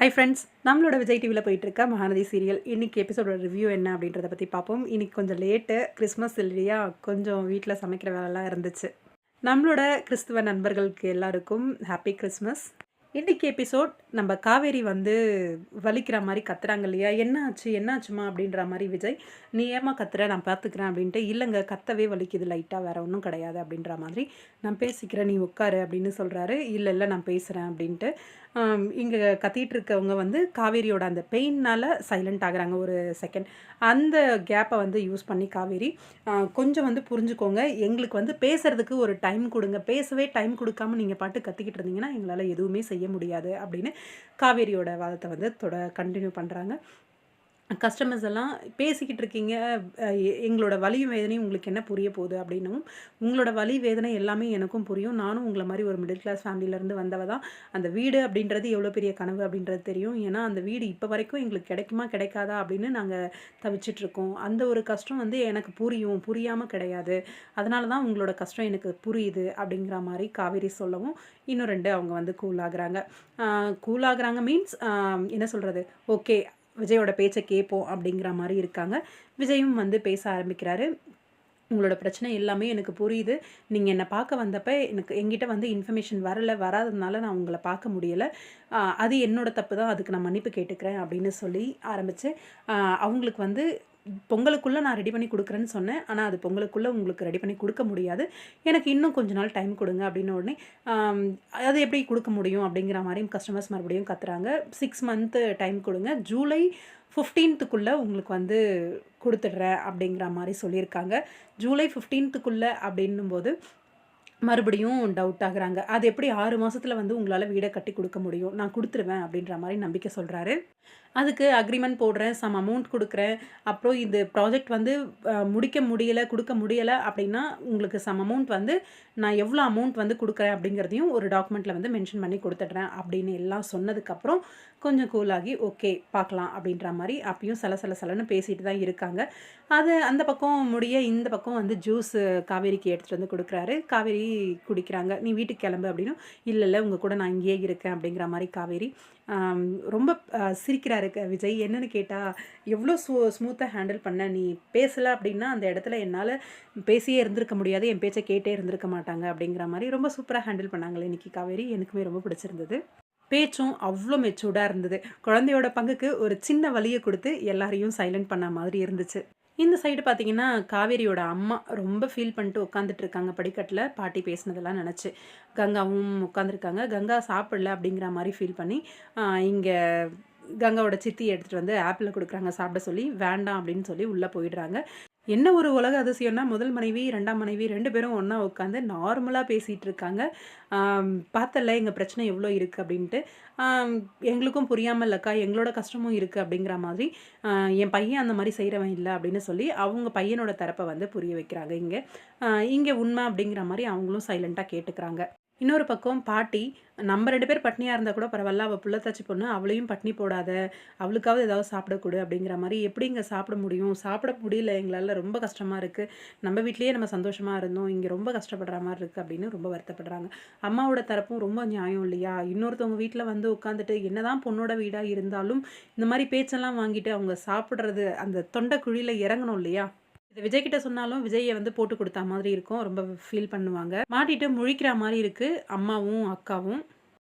Hi friends நம்மளோட விஜய் டிவியில் போயிட்டுருக்க மகாநதி சீரியல் இன்றைக்கி எபிசோடோட ரிவ்யூ என்ன அப்படின்றத பற்றி பார்ப்போம். இன்றைக்கி கொஞ்சம் லேட்டு கிறிஸ்மஸ் இல்லையா? கொஞ்சம் வீட்டில் சமைக்கிற வேலைலாம் இருந்துச்சு. நம்மளோட கிறிஸ்துவ நண்பர்களுக்கு எல்லாருக்கும் ஹாப்பி கிறிஸ்மஸ் இன்றைக்கி எபிசோட் நம்ம காவேரி வந்து வலிக்கிற மாதிரி கத்துறாங்க இல்லையா? என்ன ஆச்சு என்ன ஆச்சுமா அப்படின்ற மாதிரி விஜய் நீ ஏமா கத்துற? நான் பார்த்துக்கிறேன் அப்படின்ட்டு இல்லைங்க கத்தவே வலிக்குது லைட்டாக வேற ஒன்றும் கிடையாது அப்படின்ற மாதிரி நான் பேசிக்கிறேன் நீ உட்காரு அப்படின்னு சொல்கிறாரு இல்லை இல்லை நான் பேசுகிறேன் அப்படின்ட்டு இங்கே கத்திட்டு இருக்கவங்க வந்து காவேரியோட அந்த பெயின்னால் சைலண்ட் ஆகுறாங்க ஒரு செகண்ட் அந்த கேப்பை வந்து யூஸ் பண்ணி காவேரி கொஞ்சம் வந்து புரிஞ்சுக்கோங்க. எங்களுக்கு வந்து பேசுகிறதுக்கு ஒரு டைம் கொடுங்க. பேசவே டைம் கொடுக்காம நீங்கள் பாட்டு கத்திக்கிட்டு இருந்தீங்கன்னா எங்களால் எதுவுமே செய்ய முடியாது அப்படின்னு காவேரியோட வாதத்தை வந்து தொட கண்டினியூ பண்ணுறாங்க கஸ்டமர்ஸ் எல்லாம் பேசிக்கிட்டு இருக்கீங்க எங்களோட வலியும் வேதனையும் உங்களுக்கு என்ன புரிய போகுது அப்படின்னும் உங்களோட வலி வேதனை எல்லாமே எனக்கும் புரியும். நானும் உங்களை மாதிரி ஒரு மிடில் கிளாஸ் ஃபேமிலியிலேருந்து வந்தவ தான். அந்த வீடு அப்படின்றது எவ்வளோ பெரிய கனவு அப்படின்றது தெரியும். ஏன்னா அந்த வீடு இப்போ வரைக்கும் எங்களுக்கு கிடைக்குமா கிடைக்காதா அப்படின்னு நாங்கள் தவிச்சிட்டு இருக்கோம். அந்த ஒரு கஷ்டம் வந்து எனக்கு புரியும். புரியாமல் கிடையாது. அதனால தான் உங்களோட கஷ்டம் எனக்கு புரியுது அப்படிங்கிற மாதிரி காவேரி சொல்லவும் இன்னும் ரெண்டு அவங்க வந்து கூல் ஆகுறாங்க. கூல் ஆகுறாங்க மீன்ஸ் என்ன சொல்கிறது ஓகே விஜயோட பேச்சை கேட்போம் அப்படிங்கிற மாதிரி இருக்காங்க. விஜயும் வந்து பேச ஆரம்பிக்கிறாரு. உங்களோட பிரச்சனை எல்லாமே எனக்கு புரியுது. நீங்கள் என்னை பார்க்க வந்தப்ப எனக்கு எங்கிட்ட வந்து இன்ஃபர்மேஷன் வரல வராததுனால நான் உங்களை பார்க்க முடியலை. அது என்னோட தப்பு தான் அதுக்கு நான் மன்னிப்பு கேட்டுக்கிறேன் அப்படின்னு சொல்லி ஆரம்பித்து அவங்களுக்கு வந்து பொங்கலுக்குள்ளே நான் ரெடி பண்ணி கொடுக்குறேன்னு சொன்னேன். ஆனால் அது பொங்கலுக்குள்ளே உங்களுக்கு ரெடி பண்ணி கொடுக்க முடியாது. எனக்கு இன்னும் கொஞ்ச நாள் டைம் கொடுங்க அப்படின்னு உடனே அது எப்படி கொடுக்க முடியும் அப்படிங்கிற மாதிரியும் கஸ்டமர்ஸ் மறுபடியும் கத்துறாங்க. சிக்ஸ் மந்த்து டைம் கொடுங்க. ஜூலை ஃபிஃப்டீன்த்துக்குள்ளே உங்களுக்கு வந்து கொடுத்துட்றேன் அப்படிங்கிற மாதிரி சொல்லியிருக்காங்க. ஜூலை ஃபிஃப்டீன்த்துக்குள்ளே அப்படின்னும்போது மறுபடியும் டவுட் ஆகுறாங்க. அது எப்படி ஆறு மாதத்தில் வந்து உங்களால் வீடை கட்டி கொடுக்க முடியும்? நான் கொடுத்துருவேன் அப்படின்ற மாதிரி நம்பிக்கை சொல்கிறாரு அதுக்கு அக்ரிமெண்ட் போடுறேன் சம் அமௌண்ட் கொடுக்குறேன். அப்புறம் இந்த ப்ராஜெக்ட் வந்து முடிக்க முடியலை கொடுக்க முடியலை அப்படின்னா உங்களுக்கு சம் அமௌண்ட் வந்து நான் எவ்வளோ அமௌண்ட் வந்து கொடுக்குறேன் அப்படிங்கிறதையும் ஒரு டாக்குமெண்ட்டில் வந்து மென்ஷன் பண்ணி கொடுத்துட்றேன் அப்படின்னு எல்லாம் சொன்னதுக்கப்புறம் கொஞ்சம் கூலாகி ஓகே பார்க்கலாம் அப்படின்ற மாதிரி அப்பயும் சல சல சலன்னு பேசிட்டு தான் இருக்காங்க. அது அந்த பக்கம் முடிய இந்த பக்கம் வந்து ஜூஸ் காவேரிக்கு எடுத்துகிட்டு வந்து கொடுக்குறாரு. காவேரி குடிக்கிறாங்க. நீ வீட்டுக்கு கிளம்பு அப்படின்னும். இல்லை இல்லை உங்கள் கூட நான் இங்கேயே இருக்கேன் அப்படிங்கிற மாதிரி காவேரி ரொம்ப சிரிக்கிறாரு விஜய். என்னென்னு கேட்டால் எவ்வளோ ஸ்மூ ஸ்மூத்தாக ஹேண்டில் பண்ண நீ பேசலை அப்படின்னா அந்த இடத்துல என்னால் பேசியே இருந்திருக்க முடியாது. என் பேச்சை கேட்டே இருந்திருக்க மாட்டாங்க அப்படிங்கிற மாதிரி ரொம்ப சூப்பராக ஹேண்டில் பண்ணாங்களே இன்றைக்கி காவேரி. எனக்குமே ரொம்ப பிடிச்சிருந்தது. பேச்சும் அவ்வளோ மெச்சூர்டாக இருந்தது. குழந்தையோட பங்குக்கு ஒரு சின்ன வலியை கொடுத்து எல்லாரையும் சைலண்ட் பண்ண மாதிரி இருந்துச்சு. இந்த சைடு பார்த்தீங்கன்னா காவேரியோட அம்மா ரொம்ப ஃபீல் பண்ணிட்டு உட்காந்துட்டு இருக்காங்க. படிக்கட்டில் பாட்டி பேசினதெல்லாம் நினச்சி. கங்காவும் உட்காந்துருக்காங்க கங்கா சாப்பிடல அப்படிங்கிற மாதிரி ஃபீல் பண்ணி இங்கே கங்காவோட சித்தி எடுத்துகிட்டு வந்து ஆப்பிள் கொடுக்குறாங்க. சாப்பிட சொல்லி வேண்டாம் அப்படின்னு சொல்லி உள்ளே போயிடுறாங்க. என்ன ஒரு உலக அதிசயம்னா முதல் மனைவி ரெண்டாம் மனைவி ரெண்டு பேரும் ஒன்றா உட்காந்து நார்மலாக பேசிகிட்டு இருக்காங்க பார்த்தல எங்கள் பிரச்சனை எவ்வளோ இருக்குது அப்படின்ட்டு. எங்களுக்கும் புரியாமல் இல்லைக்கா எங்களோட கஷ்டமும் இருக்குது அப்படிங்கிற மாதிரி என் பையன் அந்த மாதிரி செய்கிறவன் இல்லை அப்படின்னு சொல்லி அவங்க பையனோட தரப்பை வந்து புரிய வைக்கிறாங்க இங்கே. இங்கே உண்மை அப்படிங்கிற மாதிரி அவங்களும் சைலண்ட்டாக கேட்டுக்கிறாங்க. இன்னொரு பக்கம் பாட்டி நம்ம ரெண்டு பேர் பட்னியாக இருந்தால் கூட பரவாயில்ல அவள் புள்ளத்தாச்சி பொண்ணு அவளையும் பட்னி போடாத அவளுக்காவது ஏதாவது சாப்பிடக்கூடு அப்படிங்கிற மாதிரி எப்படி இங்கே சாப்பிட முடியும்? சாப்பிட முடியல எங்களால் ரொம்ப கஷ்டமாக இருக்குது நம்ம வீட்லேயே நம்ம சந்தோஷமாக இருந்தோம் இங்கே ரொம்ப கஷ்டப்படுற மாதிரி இருக்குது அப்படின்னு ரொம்ப வருத்தப்படுறாங்க. அம்மாவோட தரப்பும் ரொம்ப நியாயம் இல்லையா? இன்னொருத்தவங்க வீட்டில் வந்து உட்காந்துட்டு என்னதான் பொண்ணோட வீடாக இருந்தாலும் இந்த மாதிரி பேச்செல்லாம் வாங்கிட்டு அவங்க சாப்பிட்றது அந்த தொண்டை குழியில் இறங்கணும் இல்லையா? இது விஜய் கிட்ட சொன்னாலும் விஜயை வந்து போட்டு கொடுத்தா மாதிரி இருக்கும். ரொம்ப ஃபீல் பண்ணுவாங்க. மாட்டிட்டு முழிக்கிற மாதிரி இருக்கு. அம்மாவும் அக்காவும்.